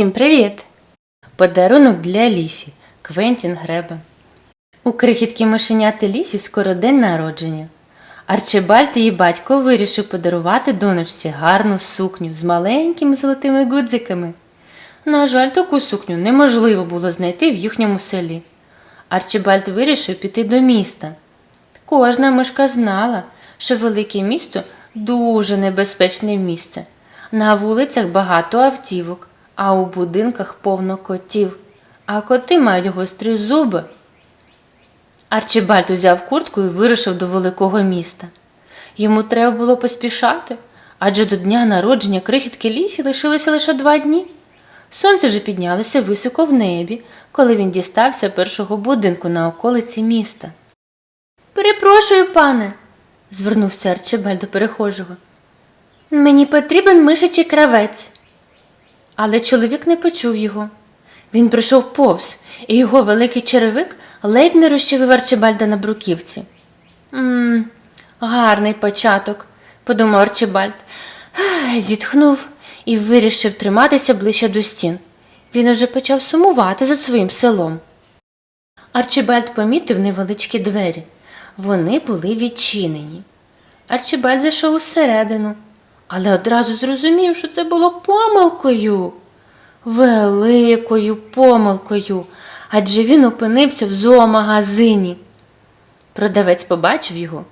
Усім привіт! Подарунок для Ліфі. Квентін Греба. У крихітки мишеняти Ліфі скоро день народження. Арчибальд її батько вирішив подарувати донечці гарну сукню з маленькими золотими гудзиками. На жаль, таку сукню неможливо було знайти в їхньому селі. Арчибальд вирішив піти до міста. Кожна мишка знала, що велике місто дуже небезпечне місце. На вулицях багато автівок, а у будинках повно котів, а коти мають гострі зуби. Арчибальд узяв куртку і вирушив до великого міста. Йому треба було поспішати, адже до дня народження крихітки Ліфі лишилося лише два дні. Сонце вже піднялося високо в небі, коли він дістався першого будинку на околиці міста. Перепрошую, пане, звернувся Арчибальд до перехожого. Мені потрібен мишачий кравець. Але чоловік не почув його. Він прийшов повз, і його великий черевик ледь не розчавив Арчибальда на бруківці. Мм, гарний початок, подумав Арчибальд. Зітхнув і вирішив триматися ближче до стін. Він уже почав сумувати за своїм селом. Арчибальд помітив невеличкі двері. Вони були відчинені. Арчибальд зайшов усередину, але одразу зрозумів, що це було помилкою. Великою помилкою, адже він опинився в зоомагазині. Продавець побачив його.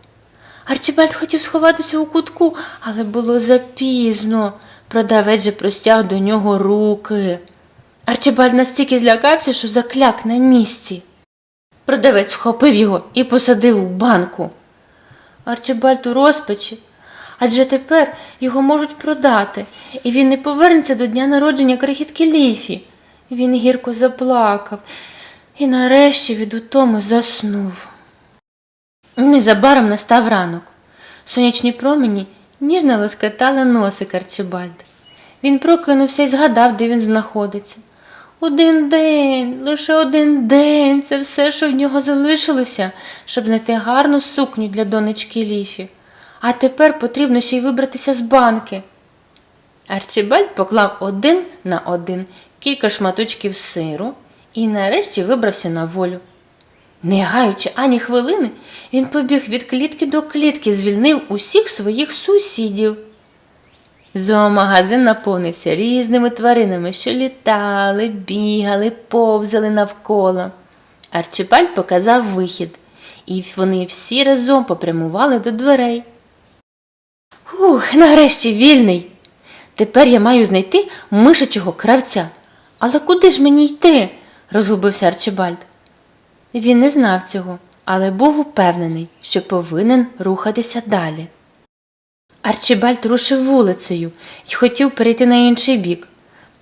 Арчибальд хотів сховатися у кутку, але було запізно. Продавець же простяг до нього руки. Арчибальд настільки злякався, що закляк на місці. Продавець схопив його і посадив у банку. Арчибальд у розпачі, адже тепер його можуть продати, і він не повернеться до дня народження крихітки Ліфі. Він гірко заплакав і нарешті від утому заснув. Незабаром настав ранок. Сонячні промені ніжно лоскотали носик Арчибальда. Він прокинувся і згадав, де він знаходиться. Один день, лише один день це все, що в нього залишилося, щоб знайти гарну сукню для донечки Ліфі. А тепер потрібно ще й вибратися з банки. Арчибальд поклав один на один кілька шматочків сиру і нарешті вибрався на волю. Не гаючи ані хвилини, він побіг від клітки до клітки, звільнив усіх своїх сусідів. Зоомагазин наповнився різними тваринами, що літали, бігали, повзали навколо. Арчибальд показав вихід, і вони всі разом попрямували до дверей. Ух, нарешті вільний. Тепер я маю знайти мишачого кравця. Але куди ж мені йти? розгубився Арчибальд. Він не знав цього, але був упевнений, що повинен рухатися далі. Арчибальд рушив вулицею і хотів перейти на інший бік.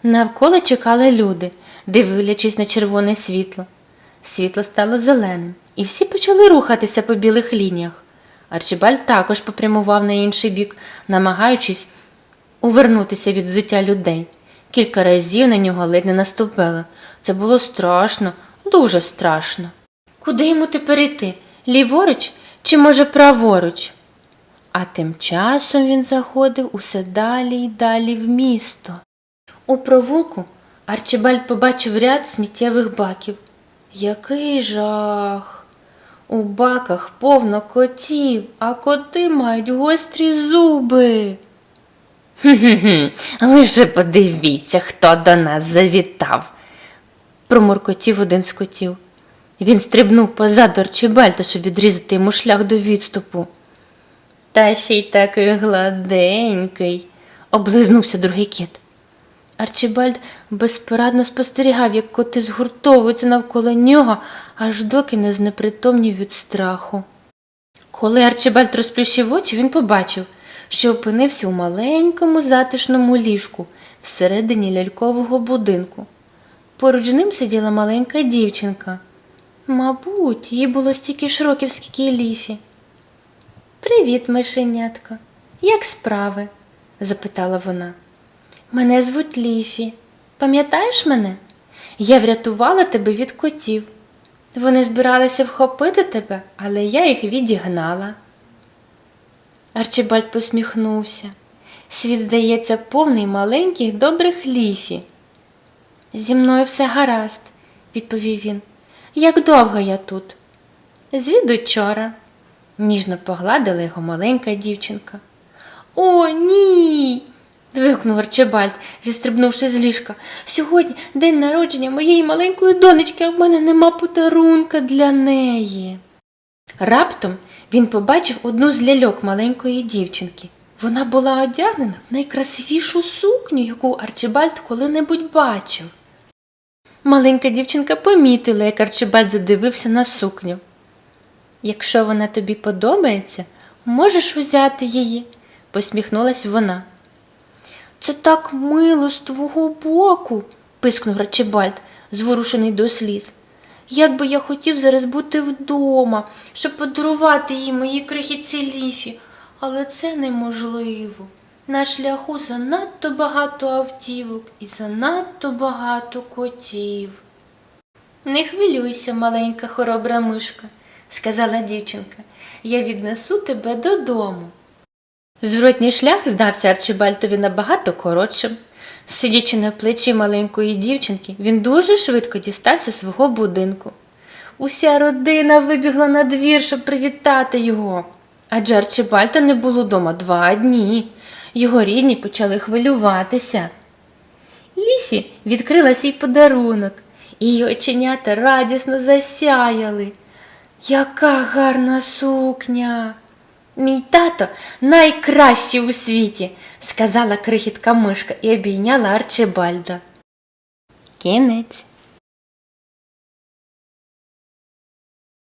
Навколо чекали люди, дивлячись на червоне світло. Світло стало зеленим, і всі почали рухатися по білих лініях. Арчибальд також попрямував на інший бік, намагаючись увернутися від взуття людей. Кілька разів на нього ледь не наступили. Це було страшно, дуже страшно. Куди йому тепер йти? Ліворуч чи, може, праворуч? А тим часом він заходив усе далі й далі в місто. У провулку Арчибальд побачив ряд сміттєвих баків. Який жах! У баках повно котів, а коти мають гострі зуби. Хм-хм, лише подивіться, хто до нас завітав, промуркотів один з котів. Він стрибнув позаду Арчибальда, щоб відрізати йому шлях до відступу. Та ще й такий гладенький, облизнувся другий кіт. Арчибальд безпорадно спостерігав, як коти згуртовуються навколо нього, аж доки не знепритомнів від страху. Коли Арчибальд розплющив очі, він побачив, що опинився у маленькому затишному ліжку всередині лялькового будинку. Поруч з ним сиділа маленька дівчинка. Мабуть, їй було стільки ж років, скільки й ліфі. Привіт, мишенятко. Як справи? запитала вона. Мене звуть Ліфі. Пам'ятаєш мене? Я врятувала тебе від котів. Вони збиралися вхопити тебе, але я їх відігнала. Арчибальд посміхнувся. Світ, здається, повний маленьких добрих ліфі. Зі мною все гаразд, відповів він. Як довго я тут? Звідучора. Ніжно погладила його маленька дівчинка. О, ні. Вигукнув Арчибальд, зістрибнувши з ліжка. Сьогодні день народження моєї маленької донечки, а в мене нема подарунка для неї. Раптом він побачив одну з ляльок маленької дівчинки. Вона була одягнена в найкрасивішу сукню, яку Арчибальд коли-небудь бачив. Маленька дівчинка помітила, як Арчибальд задивився на сукню. Якщо вона тобі подобається, можеш узяти її, посміхнулась вона. Це так мило з твого боку, пискнув Рачибальд, зворушений до сліз. Як би я хотів зараз бути вдома, щоб подарувати їй мої крихітці ліфі, але це неможливо. На шляху занадто багато автівок і занадто багато котів. Не хвилюйся, маленька хоробра мишка, сказала дівчинка. Я віднесу тебе додому. Зворотній шлях здався Арчибальтові набагато коротшим. Сидячи на плечі маленької дівчинки, він дуже швидко дістався свого будинку. Уся родина вибігла на двір, щоб привітати його. Адже Арчибальта не було дома два дні. Його рідні почали хвилюватися. Лісі відкрила свій подарунок, її оченята радісно засяяли. Яка гарна сукня! Мій тато найкращий у світі, сказала крихітка мишка і обійняла Арчибальда. Кінець.